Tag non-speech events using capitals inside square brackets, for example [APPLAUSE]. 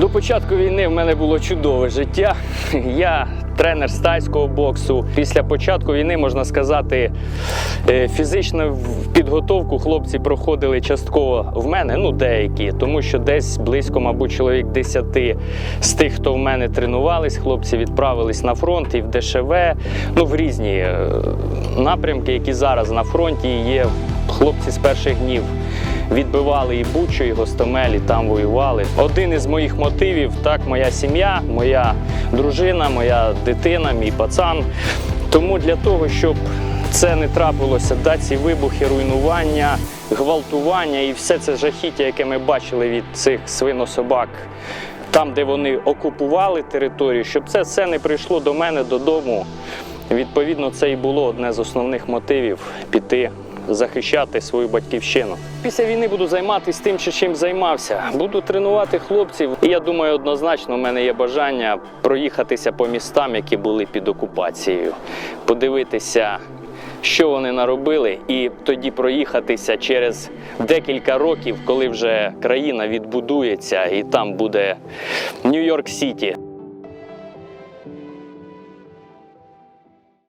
До початку війни в мене було чудове життя. [LAUGHS] Я тренер з тайського боксу. Після початку війни, можна сказати, е, фізичну підготовку хлопці проходили частково в мене, ну деякі, тому що десь близько, мабуть, чоловік 10 з тих, хто в мене тренувались, хлопці відправились на фронт і в ДШВ, ну в різні е, напрямки, які зараз на фронті є. Хлопці з перших днів відбивали і Бучу, і Гостомель, і там воювали. Один із моїх мотивів так, моя сім'я, моя дружина, моя дитина, мій пацан. Тому для того, щоб це не трапилося, да, ці вибухи, руйнування, гвалтування і все це жахіття, яке ми бачили від цих свинособак. Там, де вони окупували територію, щоб це все не прийшло до мене додому. Відповідно, це і було одне з основних мотивів піти захищати свою батьківщину. Після війни буду займатися тим, що чим займався. Буду тренувати хлопців. І я думаю, однозначно в мене є бажання проїхатися по містам, які були під окупацією, подивитися. Що вони наробили, і тоді проїхатися через декілька років, коли вже країна відбудується, і там буде Нью-Йорк Сіті.